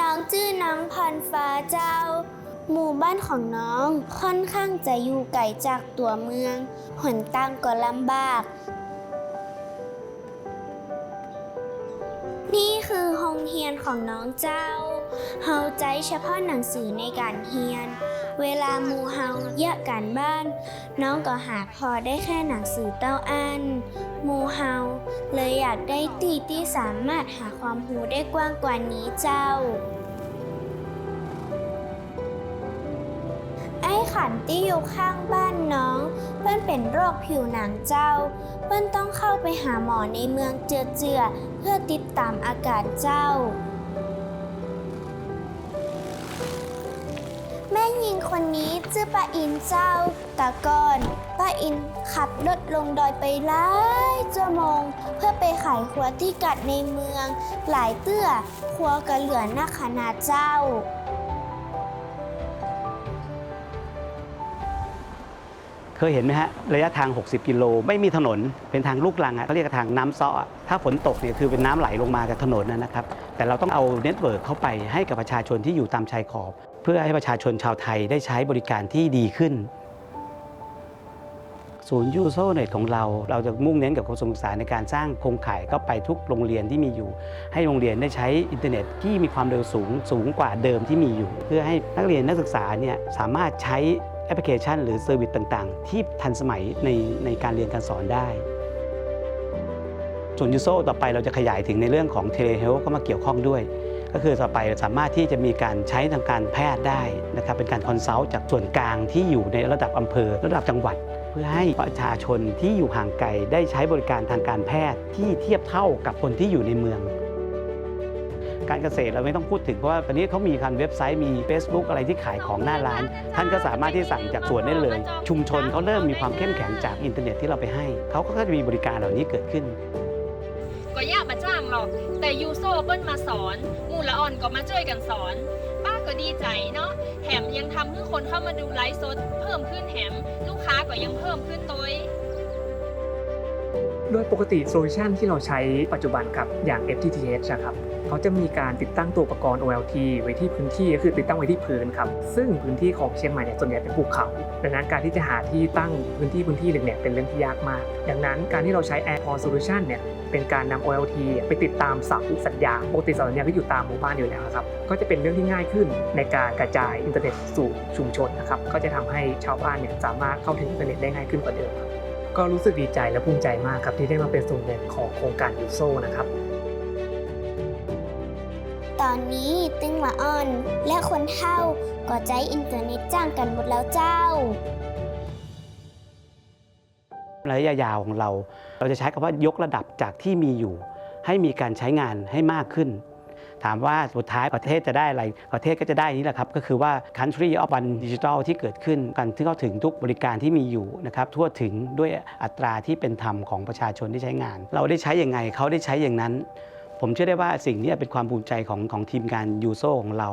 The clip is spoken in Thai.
น้องชื่อน้องพรฟ้าเจ้า หมู่บ้านของน้องค่อนข้างจะอยู่ไกลจากตัวเมืองหนทางก็ลำบาก นี่คือโรงเรียนของน้องเจ้า เฮาใจเฉพาะหนังสือในการเรียน เวลาหมู่เฮาเยอะการบ้าน น้องก็หาพอได้แค่หนังสือเต้าอันหมู่เฮาากได้ตีที่สามารถหาความรู้ได้กว้างกว่านี้เจ้า ไอ้ขันที่อยู่ข้างบ้านน้อง เพื่อนเป็นโรคผิวหนังเจ้า เพื่อนต้องเข้าไปหาหมอในเมืองเจือเจือเพื่อติดตามอาการเจ้า แม่ยิงคนนี้ชื่อป้าอินเจ้าตะกอน ป้าอินขับรถลงดอยไปหลายชั่วโมง เพื่อไปขายขัวที่กัดในเมือง หลายเตื้อครัวกระเหลือนักขนาดเจ้า เคยเห็นไหมฮะ ระยะทาง 60 กิโล ไม่มีถนนเป็นทางลูกลังอะเขาเรียกทางน้ำซ้ออะถ้าฝนตกเนี่ยคือเป็นน้ำไหลลงมาจากถนนนะครับ แต่เราต้องเอาเน็ตเวิร์กเข้าไปให้กับประชาชนที่อยู่ตามชายขอบ เพื่อให้ประชาชนชาวไทยได้ใช้บริการที่ดีขึ้น ศูนย์ยูโซเน็ตของเรา เราจะมุ่งเน้นกับกระทรวงศึกษาในการสร้างโครงข่ายเข้าไปทุกโรงเรียนที่มีอยู่ ให้โรงเรียนได้ใช้อินเทอร์เน็ตที่มีความเร็วสูงสูงกว่าเดิมที่มีอยู่ เพื่อให้นักเรียนนักศึกษาเนี่ยสามารถใช้แอปพลิเคชัน หรือเซอร์วิสต่างๆ ที่ทันสมัยในในการเรียนการสอนได้ส่วนยูโซต่อไปเราจะขยายถึงในเรื่องของเทเลเฮลก็มาเกี่ยวข้องด้วย ก็คือต่อไปสามารถที่จะมีการใช้ทางการแพทย์ได้นะครับเป็นการคอนซัลท์จากส่วนกลางที่อยู่ในระดับอำเภอ ระดับจังหวัด พื่อให้ประชาชนที่อยู่ห่างไกลได้ใช้บริการทางการแพทย์ที่เทียบเท่ากับคนที่อยู่ในเมือง การเกษตรเราไม่ต้องพูดถึงเพราะว่าตอนนี้เขามีการเว็บไซต์มี Facebook อะไรที่ขายของหน้าร้าน ท่านก็สามารถที่สั่งจากสวนได้เลย ชุมชนเขาเริ่มมีความเข้มแข็งจากอินเทอร์เน็ตที่เราไปให้เขาก็จะมีบริการเหล่านี้เกิดขึ้นก็ยากมาจ้างหรอก แต่ยูโซเปิ้ลมาสอน มูละอ่อนก็มาช่วยกันสอน ก็ดีใจเนาะแถมยังทำให้คนเข้ามาดูไลฟ์สดเพิ่มขึ้นแถมลูกค้าก็ยังเพิ่มขึ้นตัวย โดยปกติโซลูชันที่เราใช้ปัจจุบันครับ อย่าง FTTH นะครับเขาจะมีการติดตั้งตัวอุปกรณ์ OLT ไว้ที่พื้นที่ก็คือติดตั้งไว้ที่พื้นครับ ซึ่งพื้นที่ของเชียงใหม่เนี่ยส่วนใหญ่เป็นภูเขา ดังนั้นการที่จะหาที่ตั้งพื้นที่พื้นที่หนึ่งเนี่ยเป็นเรื่องที่ยากมาก ดังนั้นการที่เราใช้ AirPort Solution เนี่ยเป็นการนำ OLT ไปติดตามเสาสัญญาณปกติเสาสัญญาก็อยู่ตามหมู่บ้านอยู่แล้วครับ ก็จะเป็นเรื่องที่ง่ายขึ้นในการกระจายอินเทอร์เน็ตสู่ชุมชนนะครับ ก็จะทำให้ชาวบ้านเนี่ยสามารถเข้าถึงอินเทอร์เน็ตได้ง่ายขึ้นกว่าเดิมครับ ก็รู้สึกดีใจและภูมิใจมากครับที่ได้มาเป็นส่วนหนึ่งของโครงการยูโซนะครับ ตอนนี้ตึงละอ่อน และคนเฒ่าก็ใจอินเทอร์เน็ตจ้างกันหมดแล้วเจ้าระยะยาวของเรา เราจะใช้คำว่ายกระดับจากที่มีอยู่ ให้มีการใช้งานให้มากขึ้น ถามว่าสุดท้ายประเทศจะได้อะไร ประเทศก็จะได้นี้แหละครับ ก็คือว่า country of one digital ที่เกิดขึ้นกันที่เข้าถึงทุกบริการที่มีอยู่นะครับทั่วถึงด้วยอัตราที่เป็นธรรมของประชาชนที่ใช้งาน เราได้ใช้อย่างไงเขาได้ใช้อย่างนั้น ผมเชื่อได้ว่าสิ่งนี้เป็นความภูมิใจของของทีมงานยูโซของเรา